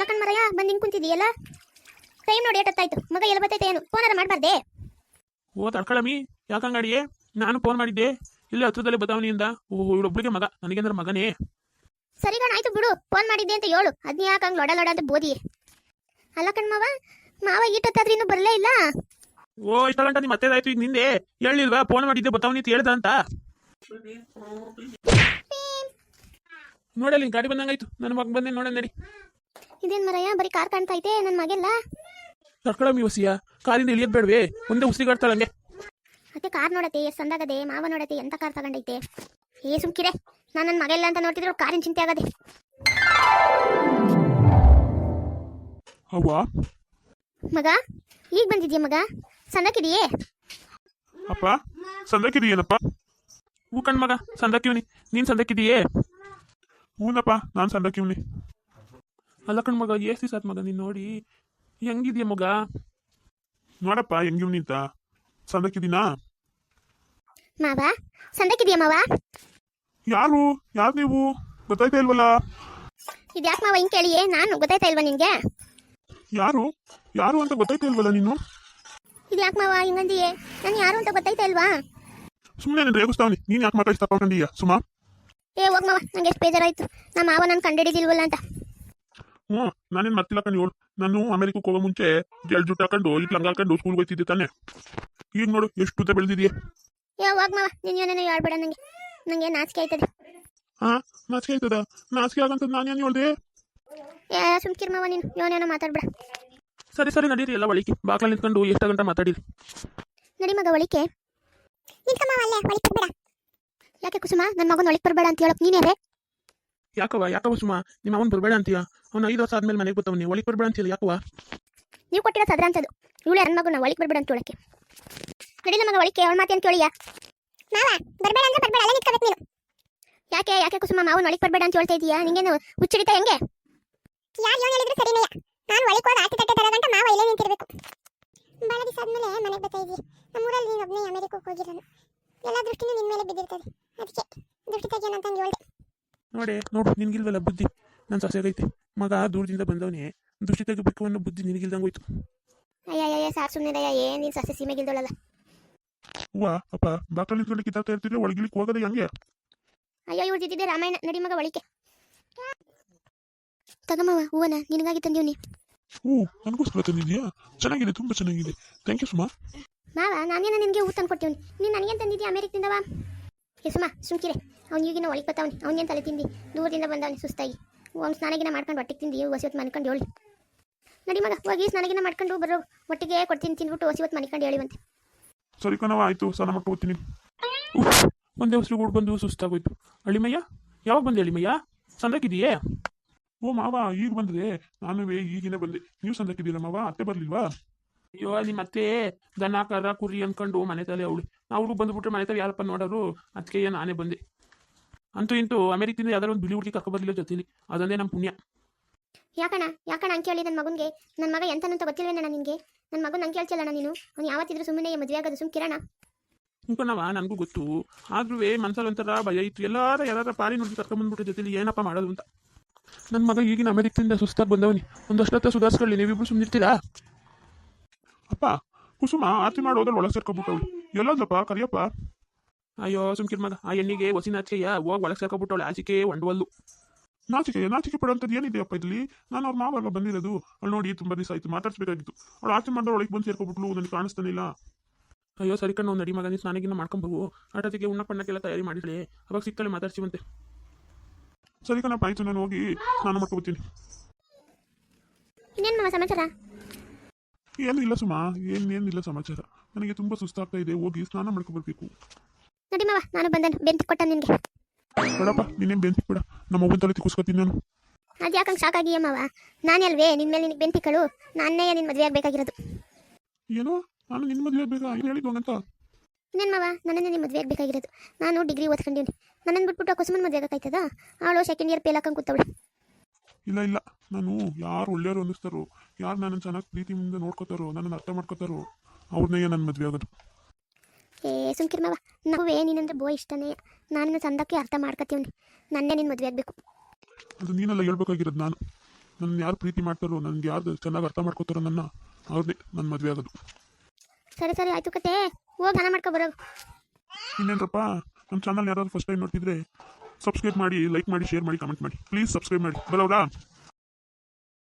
ಅಲ್ಲ ಮಾರಾಯ ಮರಯ್ಯ ಬಂದು ಹಿಂಗೆ ಕುಂತಿದೀಯಲ್ಲ ಟೈಮ್ ನೋಡಿ ಆಯ್ತು ಮಗ ಎಲ್ಲ ಬತ್ತೈತೆ ಏನು? ಫೋನ್ ಫೋನಾರ ಮಾಡಬಾರ್ದೆ? ಓ ತಡ್ಕೊಳಮಿ ಯಾಕಂಗಾಡಿಯೇ ನಾನು ಫೋನ್ ಮಾಡಿದ್ದೆ. ಇಲ್ಲಿ ಹತ್ರದಲ್ಲಿ ಬದಲಾವಣೆಯಿಂದ ಓ ಇವಳೊಬ್ಳಿಗೆ ಮಗ. ನನಗೆಂದ್ರೆ ಮಗನೇ. ಸರಿ ಕಣ ಆಯ್ತು ಬಿಡು. ಫೋನ್ ಮಾಡಿದ್ದೆ ಅಂತ ಹೇಳು. ಅದನ್ನ ಯಾಕಂಗ್ ಹಂಗೆ ಲೊಡ ಲೊಡ ಅಂತ ಬೋದಿ ಅಲ್ಲ ಕಣ್ಮವ ಮಾವ ಈಟತ್ತಾದ್ರೂ ಇನ್ನೂ ಬರಲೇ ಇಲ್ಲ? ಓ ಇಷ್ಟ ಗಂಟ ನಿಮ್ಮ ಅತ್ತೆದಾಯ್ತು ಈಗ ನಿಂದೆ. ಹೇಳಿಲ್ವಾ? ಫೋನ್ ಮಾಡಿದ್ದೆ ಬದಲಾವಣೆ ಅಂತ ಹೇಳ್ದ ಅಂತ. ನೋಡಲಿ ಗಾಡಿ ಬಂದಂಗಾಯ್ತು. ನನ್ನ ಮಗ ಬಂದೆ ನೋಡ ನಡಿ. ಇದೇನ್ ಮರಯ್ಯ? ಬರೀ ಕಾರ್ ಕಾಣ್ತಾ ಕಾಣ್ತೈತೆ ನನ್ನ ಮಗೆಲ್ಲ ತಡ್ಕೊಳಮಿ ವಸಿಯ ಕಾರಿಂದ ಇಳಿಯೋದ್ ಬೇಡವೆ? ಮುಂದೆ ಉಸಿರಿಗಾಡ್ತಾಳಂಗೆ ಅತ್ತೆ ಕಾರ್ ನೋಡತ್ತೆ ಎಷ್ಟು ಸಂದಾಗದೆ ಮಾವ ನೋಡತ್ತೆ ಎಂತ ಕಾರ್ ತಗೊಂಡೈತೆ? ಏ ಸುಮ್ಕಿರೆ. ನಾನು ನನ್ನ ಮಗೆಲ್ಲ ಅಂತ ನೋಡ್ತಿದ್ರು ಕಾರಿನ ಚಿಂತೆ ಆಗದೆ. ಅವ್ವ? ಮಗ ಈಗ ಬಂದಿದ್ಯಾ ಮಗ? ಸಂದಕ್ಕಿದೆಯೇ? ಅಪ್ಪ ಸಂದಕ್ಕಿದೀಯೇನಪ್ಪ? ಹೂ ಕಣ್ ಮಗ ಸಂದಕ್ಕಿವ್ನಿ. ನೀನ್ ಸಂದಕ್ಕಿದೀಯೇ? ಹೂನಪ್ಪ ನಾನು ಸಂದಕ್ಕಿವ್ನಿ. ಅಲ್ಲ ಕಣ್ ಮಗ ಏಸ್ ದಿವಸ ಮಗ ನೀನ್ ನೋಡಿ. ಹೆಂಗಿದ್ಯ ಮಗ? ನೋಡಪ್ಪ ಹೆಂಗಿವ್ ನಿಂತ? ಸಂದಕ್ಕಿದ್ದೀನಾ? ಮಾವ ಸಂದಕ್ಕಿದೆಯಾ ಮಾವ? ಯಾರು? ಯಾರು ನೀವು? ಗೊತ್ತಾಯ್ತಾ ಇಲ್ವಲ್ಲ? ಇದ್ಯಾಕೆ ಮಾವ ಹಿಂಗೆ ಕೇಳಿಯೇ? ನಾನು ಗೊತ್ತಾಯ್ತಾ ಇಲ್ವಾ ನಿನ್ಗೆ? ಯಾರು? ಯಾರು ಅಂತ ಗೊತ್ತಾಯ್ತಾ ಇಲ್ವಲ್ಲ ನೀನು? ಇದ್ಯಾಕೆ ಮಾವ ಹಿಂಗಂದಿಯೇ? ನಾನು ಯಾರು ಅಂತ ಗೊತ್ತಾಯ್ತಾ ಇಲ್ವಾ? ಸುಮ್ಮನೆ ನಾನು ರೇಗಿಸ್ತಾವನಿ. ನೀನು ಯಾಕೆ ಮಾತಾಡ್ತಾ ತಗೊಂಡೀಯ ಸುಮಾ? ಏ ಹೋಗ್ ಮಾವ ನಂಗೆ ಎಷ್ಟು ಬೇಜಾರಾಯ್ತು. ನಮ್ಮ ಮಾವ ನಾನು ಕಂಡಿಡಿದಿಲ್ವಲ್ಲ ಅಂತ. ಹ್ಞೂ ನಾನೇನು ಮರ್ತಿಲ್ಲ ಕಣ್ ಇವಳು. ನಾನು ಅಮೆರಿಕಕ್ಕೆ ಹೋಗೋ ಮುಂಚೆ ಜಲ್ ಜುಟ್ಟು ಹಾಕೊಂಡು ಇಲ್ಲಿ ಲಂಗ ಹಾಕೊಂಡು ಸ್ಕೂಲ್ಗೆ ಹೋಗ್ತಿದ್ದೆ ತಾನೆ. ಈಗ ನೋಡು ಎಷ್ಟು ಉದ್ದ ಬೆಳೆದಿದೆಯಾ. ಹೋಗ್ ಮಾವ? ನೀನು ಏನೇನೋ ಹೇಳ್ಬೇಡ ನಂಗೆ. ನನಗೆ ನಾಚಿಕೆ ಆಯ್ತದೆ. ಹಾ ನಾಚಿಕೆ ಆಯ್ತದ? ನಾಚಿಕೆ ಆಗಂತ ನಾನೇನು ಹೇಳ್ದೆ? ಏ ಸುಮ್ಕಿರ್ ಮಾವ ನೀನು. ಏನೇನೋ ಮಾತಾಡ್ಬೇಡ. ಸರಿ ಸರಿ ನಡೀರಿ ಎಲ್ಲ ಒಳಿಕೆ. ಬಾಕ್ಲಲ್ಲಿ ನಿಂತ್ಕೊಂಡು ಎಷ್ಟು ಗಂಟೆ ಮಾತಾಡಿರಿ ನಡಿ ಮಗ ಒಳಿಕೆ. ನಿಂತ್ಕಮ್ಮ ಅಲ್ಲೇ ಒಳಿಕ್ ಯಾಕೆ ಕುಸುಮ? ನನ್ನ ಮಗನ ಒಳಿಕ್ ಬರಬೇಡ ಅಂತ ಹೇಳಕ್ ನೀನೇ ಯಾಕವ ಯಾಕವ ಸುಮ? ನಿಮ್ಮ ಅವನ್ ಬರಬೇಡ ಅಂತೀಯ? ಅವ್ನು ಐದು ವರ್ಷ ಆದ್ಮೇಲೆ ಮನೆಗೆ ಬರ್ತಾವನಿ. ಒಳಗೆ ಬರಬೇಡ ಅಂತೀಯ ಯಾಕವ ನೀವು ಕೊಟ್ಟಿರೋ ಸದ್ರ ಅಂತದು ಇವಳು ಮಗು ಮಗನ ಒಳಗೆ ಬರಬೇಡ ಅಂತ ಹೇಳಕ್ಕೆ. ನಡಿಲ್ಲ ಮಗ ಒಳಿಕೆ ಅವಳ ಮಾತೇನು ಕೇಳಿಯ? ಮಾವ ಬರಬೇಡ ಅಂದ್ರೆ ಬರಬೇಡ ಅಲ್ಲೇ ನಿಂತ್ಕೋಬೇಕು ನೀನು. ಯಾಕೆ ಯಾಕೆ ಕುಸುಮ ಮಾವನ ಒಳಗೆ ಬರಬೇಡ ಅಂತ ಹೇಳ್ತಾ ಇದೀಯಾ ನಿಂಗೇನು ಹುಚ್ಚಿಡಿತ ಹೆಂಗೆ? ಯಾರು ಏನು ಹೇಳಿದ್ರು ಸರಿನೇ ನಾನು ಒಳಗೆ ಹೋಗಿ ಆಟಿ ತಟ್ಟೆ ತರೋ ಗಂಟ ಮಾವ ಇಲ್ಲೇ ನಿಂತಿರಬೇಕು. ಭಾಳ ದಿವಸ ಆದ್ಮೇಲೆ ಮನೆಗೆ ಬರ್ತಾ ಇದೀಯ ನಮ್ಮೂರಲ್ಲಿ ನೀನು ಒಬ್ಬನೇ ಅಮೆರಿಕಕ್ಕೆ ಹೋಗಿರೋನು ಎಲ್ಲ ದೃಷ್ಟಿನೂ ನಿನ್ನ ಮೇಲೆ ಬಿದ್ದಿರ್ತದೆ. ಅದಕ್ಕೆ ದೃಷ್ಟಿ ತೆಗೆಯೋಣ ಅಂತ ಹೇಳ್ದೆ. ನೋಡಿ ನೋಡು ನಿನ್ಗಿಲ್ವಲ್ಲ ಬುದ್ಧಿ. ನನ್ನ ಸೊಸೆಗೈತೆ ಮಗ ದೂರದಿಂದ ಬಂದವನೇ. ದುಷ್ಟಿ ತೆಗಿಬೇಕು ಅನ್ನೋ ಬುದ್ಧಿ ನಿನಗಿಲ್ದಂಗೋಯ್ತು ಅಯ್ಯ ಸಾಕು ಸುಮ್ಮನೆ ಏನ್ ನೀನು ಸಸ್ಯ ಸೀಮೆಗಿಲ್ದೊಳಲ್ಲ. ಹೂವ ಅಪ್ಪ ಬಾಕ್ಲಲ್ಲಿ ನಿಂತ್ಕೊಂಡು ಕಿತ್ತಾಡ್ತಾ ಇರ್ತಿದ್ರೆ ಒಳಗಿಲಿಕ್ಕೆ ಹೋಗೋದು ಹೆಂಗೆ? ಅಯ್ಯೋ ಇವ್ರು ಇದ್ದಿದ್ದೆ ರಾಮಾಯಣ ನಡಿ ಮಗ ಒಳಿಕೆ ತಗಮ್ಮವ ಹೂವನ ನಿನಗಾಗಿ ತಂದೀವ್ನಿ. ಹ್ಞೂ ನನಗೋಸ್ಕರ ತಂದಿದ್ಯಾ? ಚೆನ್ನಾಗಿದೆ ತುಂಬಾ ಚೆನ್ನಾಗಿದೆ. Thank you Suma. ಮಾವ ನಾನೇನ ನಿನಗೆ ಹೂ ತಂದು ಕೊಡ್ತೀವಿ ನೀನು ನನಗೇನು ತಂದಿದ್ಯಾ? ಅಮೆರಿಕದಿಂದವ ಸುಮ್ಮ ಸುಮ್ಕಿರೆ ಅವ್ನು ಈಗಿನ ಒಳಗೆ ಬತ್ತವನೆ ಅವ್ನೇನು ತಲೆ ತಿಂದಿ? ದೂರದಿಂದ ಬಂದವನಿ ಸುಸ್ತಾಗಿ. ಅವ್ನು ಸ್ನಾನಗಿನ ಮಾಡ್ಕೊಂಡು ಹೊಟ್ಟೆಗೆ ತಿಂದು. ಹೊಸಿವತ್ತು ಮನ್ಕೊಂಡು ಹೇಳಿ ನಡಿ ಮಗ ಹೋಗಿ ಸ್ನಾನಗಿನ ಮಾಡ್ಕೊಂಡು ಬರೋ. ಒಟ್ಟಿಗೆ ಕೊಡ್ತೀನಿ ತಿಂದ್ಬಿಟ್ಟು ಹೊಸಿವತ್ತು ಮನ್ಕೊಂಡು ಹೇಳಿವಂತೆ ಸರಿ ಕಣವ ಆಯ್ತು. ಸ್ನಾನ ಮಾಡ್ಕೊ ಹೋಗ್ತೀನಿ. ಒಂದೇ ಉಸಿರು ಕೂಡ ಬಂದು ಸುಸ್ತಾಗೋಯ್ತು. ಅಳಿಮಯ್ಯ ಯಾವಾಗ ಬಂದೆ ಅಳಿಮಯ್ಯ? ಸಂದಕ್ಕಿದೆಯೇ ಓ ಮಾವ ಈಗ ಬಂದಿದೆ. ನಾನು ಈಗಿನ ಬಂದೆ. ನೀವು ಸಂದಕ್ಕಿದ್ದೀರಾ ಮಾವ? ಅತ್ತೆ ಬರ್ಲಿಲ್ವಾ? ಅಯ್ಯೋ ನಿಮ್ಮ ಅತ್ತೆ ದನ ಕರ ಕುರಿ ಅನ್ಕೊಂಡು ಮನೆ ತಲೆ ಅವಳು. ಅವರು ಬಂದ್ಬಿಟ್ರೆ ಮನೆ ಹತ್ರ ಯಾರಪ್ಪ ನೋಡೋರು? ಅದಕ್ಕೆ ನಾನೇ ಬಂದೆ. ಅಂತೂ ಇಂತೂ ಅಮೆರಿಕದಿಂದ ಯಾವ್ದಾದ್ರು ಒಂದು ಬಿಳಿ ಹುಡುಗಿ ಕರ್ಕೊ ಬರ್ಲಿಲ್ಲ ಜೊತೆಲಿ. ಅದೊಂದೇ ನಮ್ಮ ಪುಣ್ಯ. ಯಾಕಣ ಯಾಕಣ ಅಂಕೆ ಹೇಳಿ ನನ್ನ ಮಗನಿಗೆ ನನ್ನ ಮಗ ಎಂತನಂತ ಗೊತ್ತಿಲ್ವೇನ ನಿನಗೆ? ನನ್ನ ಮಗನ ಅಂಕೆ ಹೇಳ್ತಿಲ್ಲಣ್ಣ ನೀನು? ಅವ್ನು ಯಾವತ್ತಿದ್ರು ಸುಮ್ಮನೆ ಮದುವೆ ಆಗೋದು ಸುಮ್ ಕಿರಣ. ಅನ್ಕೊಂಡವ ನನಗೂ ಗೊತ್ತು. ಆದ್ರೂ ಮನ್ಸಲ್ಲಿ ಒಂಥರ ಭಯ ಇತ್ತು. ಎಲ್ಲಾರ ಯಾರ ಪಾರಿ ನೋಡಿ ಕರ್ಕೊಂಬಂದ್ಬಿಟ್ಟು ಜೊತೆಲಿ ಏನಪ್ಪ ಮಾಡೋದು ಅಂತ. ನನ್ನ ಮಗ ಈಗಿನ ಅಮೆರಿಕದಿಂದ ಸುಸ್ತಾಗಿ ಬಂದವನಿ. ಒಂದಷ್ಟೊತ್ತ ಸುಧಾರಿಸ್ಕೊಳ್ಳಿ. ನೀವಿಬ್ರು ಸುಮ್ಮನಿರ್ತೀರಾ ಅಪ್ಪ ಕುಸುಮ ಆರ್ತಿ ಮಾಡೋದ್ರಲ್ಲಿ ಒಳಗೆ ಸೇರ್ಕೊಬಿಟ್ಟವಳು ಎಲ್ಲೋದ್ಲಪ್ಪ ಕರಿಯಪ್ಪ ಅಯ್ಯೋ ಸುಮ್ಕಿರ್ ಮಗ ಆ ಹೆಣ್ಣಿಗೆ ಹೊಸಿ ನಾಚಿಕೆಯ ಹೋಗಿ ಒಳಗೆ ಸೇರ್ಕೊಬಿಟ್ಟವಳೆ ಆಚಿಕೆ ಒಂಡವಲ್ಲು ನಾಚಿಕೆ ನಾಚಿಕೆ ಪಡೋಂಥದ್ದು ಏನಿದೆಯಪ್ಪ ಇಲ್ಲಿ ನಾನು ಅವ್ರ ಮಾವಾಗ ಬಂದಿರೋದು. ಅಲ್ಲಿ ನೋಡಿ ತುಂಬ ದಿವಸ ಆಯ್ತು ಮಾತಾಡ್ಸ್ಬೇಕಾಗಿತ್ತು. ಅವಳು ಆಚೆ ಮಾಡಿದ್ರೆ ಒಳಗೆ ಬಂದು ಸೇರ್ಕೊಬಿಟ್ಲು ನನಗೆ ಕಾಣಿಸ್ತಾನಿಲ್ಲ ಅಯ್ಯೋ ಸರಿ ಕಣ್ಣು ನಡಿ ಮಗ ನೀನು ಸ್ನಾನಗಿನ್ನ ಮಾಡ್ಕೊಂಬರು ಆಟೋತಿಗೆ ಉಣ್ಣ ಪಣ್ಣಕ್ಕೆಲ್ಲ ತಯಾರಿ ಮಾಡಿರಲಿ ಅವಾಗ ಸಿಕ್ಕಲ್ಲಿ ಮಾತಾಡ್ಸಿವಂತೆ. ಸರಿ ಕಣಪ್ಪ ಆಯ್ತು ನಾನು ಹೋಗಿ ಸ್ನಾನ ಮಾಡ್ಕೊಬತ್ತೀನಿ. ಇನ್ನೇನು ಸಮಾಚಾರ? ಏನು ಇಲ್ಲ ಸುಮಾ ಏನೇನಿಲ್ಲ ಸಮಾಚಾರ. ನನಗೆ ತುಂಬಾ ಸುಸ್ತಾಗ್ತಾ ಇದೆ ಹೋಗಿ ಸ್ನಾನ ಮಾಡ್ಕೊಬರ್ಬೇಕು ನಡಿ ಮಾವ ನಾನು ಬಂದನು ಬೆಂತಿ ಕೊಟ್ಟ ನಿನಗೆ. ಬೇಡಪ್ಪ ನೀನೇನು ಬೆಂತಿ ಬೇಡ ನಮ್ಮ ಒಬ್ಬನ ತಲೆ ತಿಕ್ಕಿಸ್ಕೊತೀನಿ ನಾನು ಅದು ಯಾಕಂಗೆ ಶಾಕಾಗಿಯ ಮಾವ? ನಾನೇ ಅಲ್ವೇ ನಿನ್ ಮೇಲೆ ನಿನಗೆ ಬೆಂತಿಕ್ಕಳು ನಾನೇ ನಿನ್ನ ಮದುವೆ ಆಗ್ಬೇಕಾಗಿರೋದು. ಏನೋ ನಾನು ನಿನ್ನ ಮದುವೆ ಬೇಕಾ ಏನು ಹೇಳಿದ್ದು ಅಂತ ಇನ್ನೇನು ಮಾವ? ನನ್ನನ್ನೇ ನಿಮ್ಮ ಮದುವೆ ಆಗ್ಬೇಕಾಗಿರೋದು. ನಾನು ಡಿಗ್ರಿ ಓದ್ಕೊಂಡಿನಿ ನನ್ನನ್ನು ಬಿಟ್ಬಿಟ್ಟು ಕುಸುಮನ್ ಮದುವೆ ಆಗಕ್ಕಾಯ್ತದ ಅವಳು ಸೆಕೆಂಡ್ ಇಯರ್ ಹಾಕೊಂಡು ಕೂತವಳು. ಇಲ್ಲ ಇಲ್ಲ. ನಾನು ಯಾರು ಒಳ್ಳೆಯವರು ಅನ್ನಿಸ್ತಾರೋ ಯಾರು ನನ್ನನ್ನು ಚೆನ್ನಾಗಿ ಪ್ರೀತಿಯಿಂದ ನೋಡ್ಕೋತಾರೋ ನನ್ನನ್ನು ಅರ್ಥ ಮಾಡ್ಕೋತಾರೋ ಅವ್ರನ್ನೇ ನನ್ನ ಮದುವೆ ಆಗೋದು. ಏ ಸುಮ್ಕಿರ್ ಮಾವ. ನಾವೇ ನೀನಂದ್ರೆ ಬೋ ಇಷ್ಟನೇ. ನಾನು ಚಂದಕ್ಕೆ ಅರ್ಥ ಮಾಡ್ಕೊತೀವ್ನಿ ನನ್ನೇ ನಿನ್ನ ಮದುವೆ ಆಗಬೇಕು. ಅದು ನೀನೆಲ್ಲ ಹೇಳ್ಬೇಕಾಗಿರೋದು ನಾನು. ನನ್ನ ಯಾರು ಪ್ರೀತಿ ಮಾಡ್ತಾರೋ ನನ್ಗೆ ಯಾರು ಚೆನ್ನಾಗಿ ಅರ್ಥ ಮಾಡ್ಕೋತಾರೋ ನನ್ನ ಅವ್ರನ್ನೇ ನನ್ನ ಮದುವೆ ಆಗೋದು. ಸರಿ ಸರಿ ಆಯ್ತು ಕತೆ. ಹೋಗಿ ಹಣ ಮಾಡ್ಕೊ ಬರೋದು ಇನ್ನೇನ್ರಪ್ಪ? ನಮ್ಮ ಚಾನಲ್ ಯಾರಾದ್ರು ಫಸ್ಟ್ ಟೈಮ್ ನೋಡ್ತಿದ್ರೆ ಸಬ್ಸ್ಕ್ರೈಬ್ ಮಾಡಿ ಲೈಕ್ ಮಾಡಿ ಶೇರ್ ಮಾಡಿ ಕಮೆಂಟ್ ಮಾಡಿ. ಪ್ಲೀಸ್ ಸಬ್ಸ್ಕ್ರೈಬ್ ಮಾಡಿ. ಬರೋರಾ